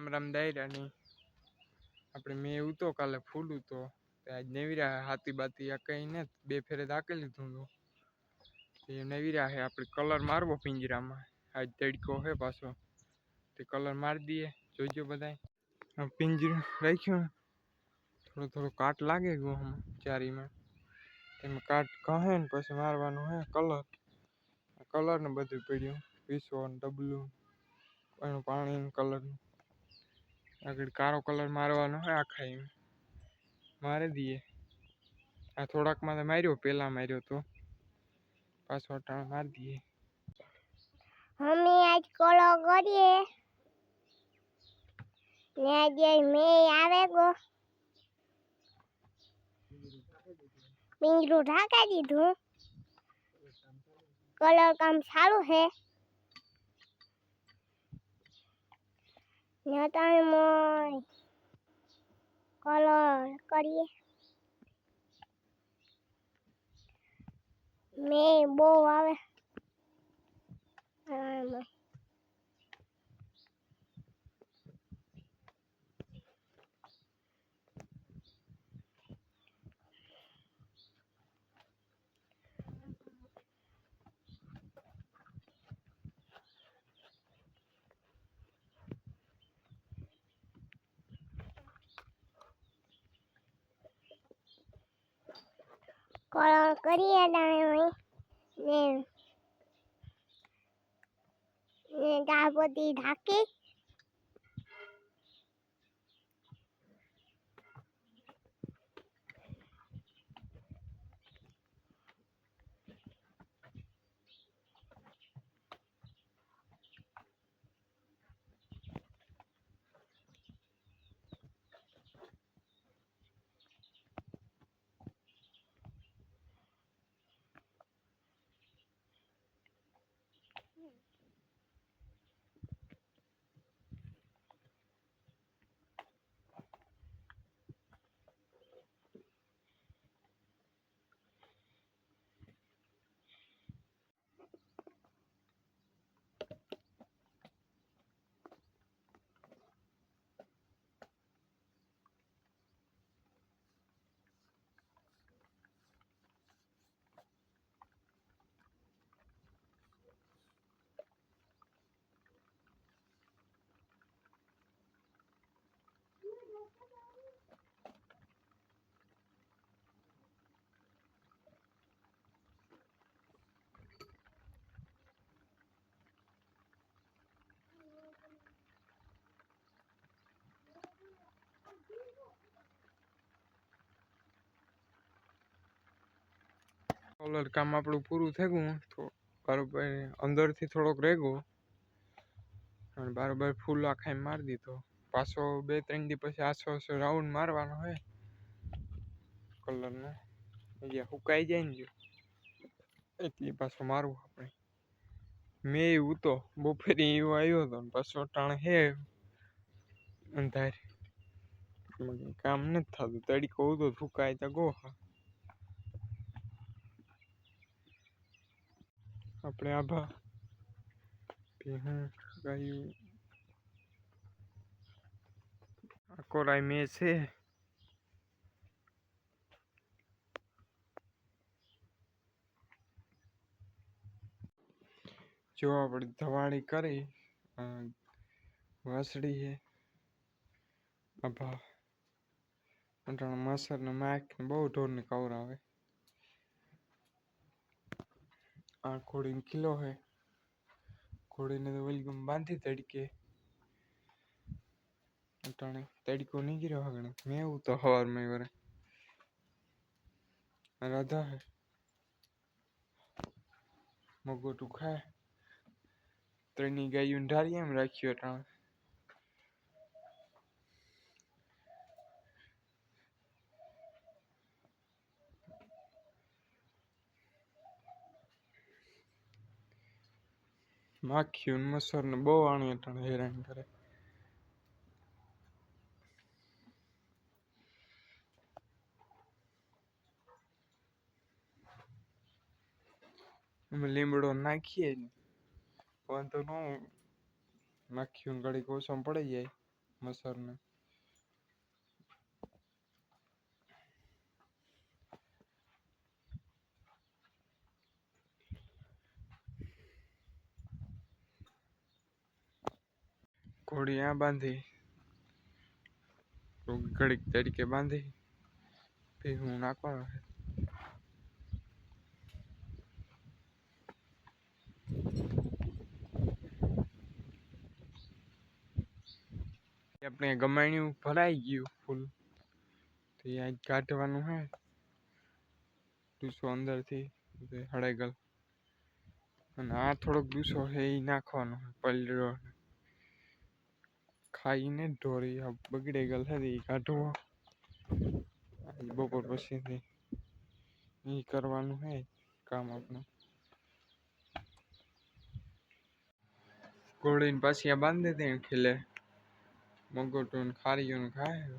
રામ રામ દાયરાની આપણે મેં એવું તો કાલે ફૂલું તો, તે આજ નેવીરા હાથી બાતી આ કઈ ને બે ફેરે દાખી લીધું તું. એ નેવીરા હે, આપણે કલર મારવો પિંજરામાં. આજ તડકો હે પાછો. તે કલર મારી દઈએ જોઈજો બધાય. પિંજરું રાખ્યું થોડો થોડો કાટ લાગે ગયો હમ ચારીમાં. એમાં કાટ કહે ને, પછી મારવાનું હે કલર. કલર ને બધું પડ્યું પીસો ને ડબલું, એનું પાણી કલરનું. આગળ કાળો કલર મારવાનો હોય આખા એમ. મારી દઈએ આ થોડાકમાં તો માર્યો પહેલાં માર્યો તો. પાછો અટાણ મારી દઈએ મમ્મી આજ કોળો કરીએ. ને આજે મે આવે ગો. પિંજરું ઢાંકા દીધું. કલર કામ સારું છે ને તમે મોય કલર કરીએ મે બહુ આવે. આમાં. કલર કરીએ ટાણે ને ને દાબોતી ઢાંકી કલર કામ આપણું પૂરું થઈ ગયું, તો બરોબર અંદરથી થોડોક રેગો અને બરોબર ફૂલ આખા મારી દીધો. પાછો બે, ત્રણ દી પછી આછો આછો રાઉન્ડ મારવાનો હોય કલરનો અહીંયા સુકાઈ જાય ને જો. એટલે પાછો મારવું આપણે. મેં એવું તો બપોરે એવો આવ્યો હતો ને પાછો ટાણ હે અંધાર. એમાં કંઈ કામ નથી થતું. તડકો ઉતો ફૂકાય તો ગો આપણે આભા. ભેહું ગાયું. આ રાય છે. જો આપણે ધવાણી કરી વાસળી આભા. મસર ને માક ને બહુ ઢોરને કવરાવે. આ ઘોડીને કિલો હે. ઘોડીને તો વલગમ બાંધી તડકે. અટાણે તડકો નીકળ્યો હગણે મેં એવું તો હવારમાં વરે રાધા હે. મગોટું ખાય. ત્રણની ગાયું ઢારી એમ રાખ્યું અટાણે. માખીયું ને મસર ને બહુ આણી અટાણે હેરાન કરે. લીમડો નાખીએ ને વાંધો ન માખીયું ઘડીક ઓછો પડી જાય મસરને. ઘોડી આ બાંધી ઘડીક તરીકે બાંધી, ભેહું નાખવાનું છે. આપણે ગમાણ્યું, ભરાઈ ગયું ફૂલ. તો આજ કાઢવાનું હે ડૂસો અંદરથી હળેગલ. અને આ થોડોક ડૂસો છે, એ નાખવાનો છે, પલળો ખાઈને ઢોરી બગડી ગયેલ એ કાઢવો. આજ બપોર પછીથી એ કરવાનું છે કામ આપણું ઘોડીને પાછી આ બાંધી દે ખીલે. મગોટું ખારીયું ખાય.